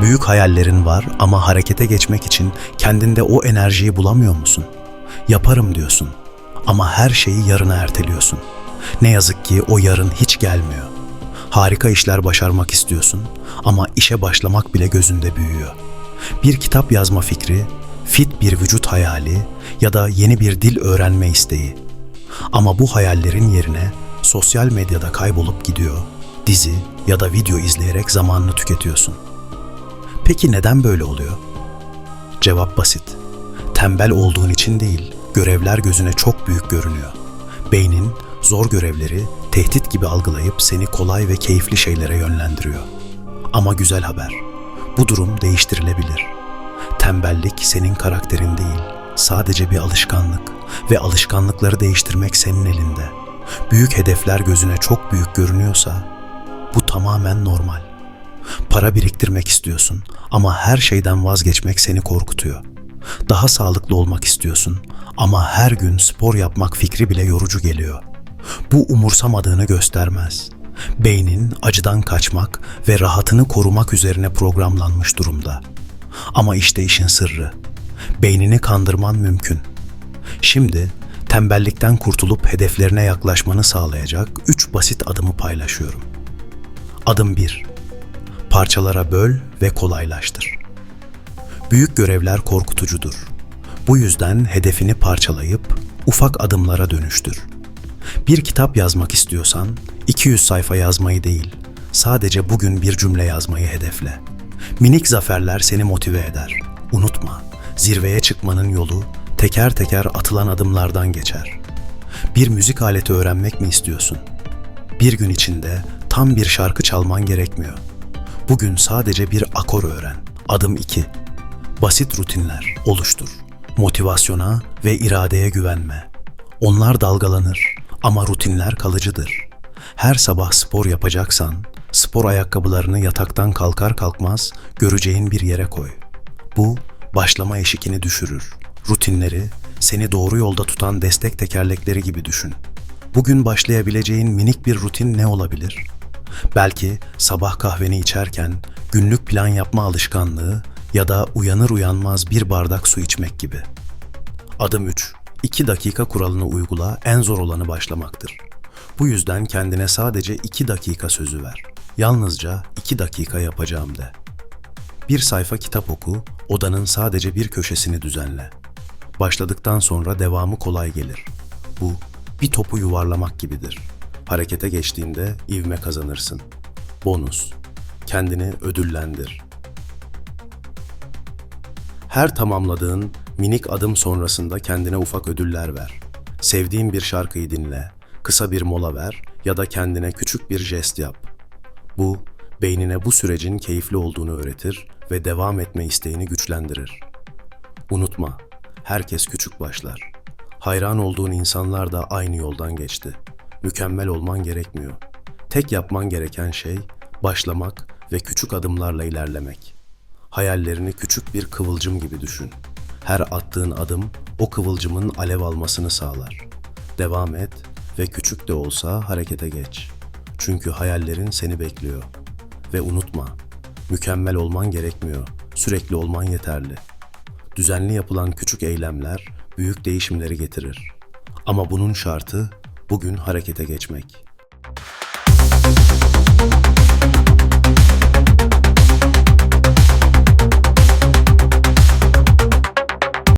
Büyük hayallerin var ama harekete geçmek için kendinde o enerjiyi bulamıyor musun? Yaparım diyorsun ama her şeyi yarına erteliyorsun. Ne yazık ki o yarın hiç gelmiyor. Harika işler başarmak istiyorsun ama işe başlamak bile gözünde büyüyor. Bir kitap yazma fikri, fit bir vücut hayali ya da yeni bir dil öğrenme isteği. Ama bu hayallerin yerine sosyal medyada kaybolup gidiyor, dizi ya da video izleyerek zamanını tüketiyorsun. Peki neden böyle oluyor? Cevap basit. Tembel olduğun için değil, görevler gözüne çok büyük görünüyor. Beynin zor görevleri tehdit gibi algılayıp seni kolay ve keyifli şeylere yönlendiriyor. Ama güzel haber. Bu durum değiştirilebilir. Tembellik senin karakterin değil, sadece bir alışkanlık ve alışkanlıkları değiştirmek senin elinde. Büyük hedefler gözüne çok büyük görünüyorsa bu tamamen normal. Para biriktirmek istiyorsun ama her şeyden vazgeçmek seni korkutuyor. Daha sağlıklı olmak istiyorsun ama her gün spor yapmak fikri bile yorucu geliyor. Bu umursamadığını göstermez. Beynin acıdan kaçmak ve rahatını korumak üzerine programlanmış durumda. Ama işte işin sırrı. Beynini kandırman mümkün. Şimdi tembellikten kurtulup hedeflerine yaklaşmanı sağlayacak üç basit adımı paylaşıyorum. Adım 1 parçalara böl ve kolaylaştır. Büyük görevler korkutucudur. Bu yüzden hedefini parçalayıp ufak adımlara dönüştür. Bir kitap yazmak istiyorsan 200 sayfa yazmayı değil, sadece bugün bir cümle yazmayı hedefle. Minik zaferler seni motive eder. Unutma, zirveye çıkmanın yolu teker teker atılan adımlardan geçer. Bir müzik aleti öğrenmek mi istiyorsun? Bir gün içinde tam bir şarkı çalman gerekmiyor. Bugün sadece bir akor öğren. Adım 2. Basit rutinler oluştur. Motivasyona ve iradeye güvenme. Onlar dalgalanır ama rutinler kalıcıdır. Her sabah spor yapacaksan, spor ayakkabılarını yataktan kalkar kalkmaz göreceğin bir yere koy. Bu başlama eşikini düşürür. Rutinleri seni doğru yolda tutan destek tekerlekleri gibi düşün. Bugün başlayabileceğin minik bir rutin ne olabilir? Belki sabah kahveni içerken günlük plan yapma alışkanlığı ya da uyanır uyanmaz bir bardak su içmek gibi. Adım 3. 2 dakika kuralını uygula, en zor olanı başlamaktır. Bu yüzden kendine sadece 2 dakika sözü ver. Yalnızca 2 dakika yapacağım de. Bir sayfa kitap oku, odanın sadece bir köşesini düzenle. Başladıktan sonra devamı kolay gelir. Bu bir topu yuvarlamak gibidir. Harekete geçtiğinde ivme kazanırsın. Bonus. Kendini ödüllendir. Her tamamladığın minik adım sonrasında kendine ufak ödüller ver. Sevdiğin bir şarkıyı dinle, kısa bir mola ver ya da kendine küçük bir jest yap. Bu, beynine bu sürecin keyifli olduğunu öğretir ve devam etme isteğini güçlendirir. Unutma, herkes küçük başlar. Hayran olduğun insanlar da aynı yoldan geçti. Mükemmel olman gerekmiyor. Tek yapman gereken şey başlamak ve küçük adımlarla ilerlemek. Hayallerini küçük bir kıvılcım gibi düşün. Her attığın adım o kıvılcımın alev almasını sağlar. Devam et ve küçük de olsa harekete geç. Çünkü hayallerin seni bekliyor. Ve unutma, mükemmel olman gerekmiyor. Sürekli olman yeterli. Düzenli yapılan küçük eylemler büyük değişimleri getirir. Ama bunun şartı bugün harekete geçmek.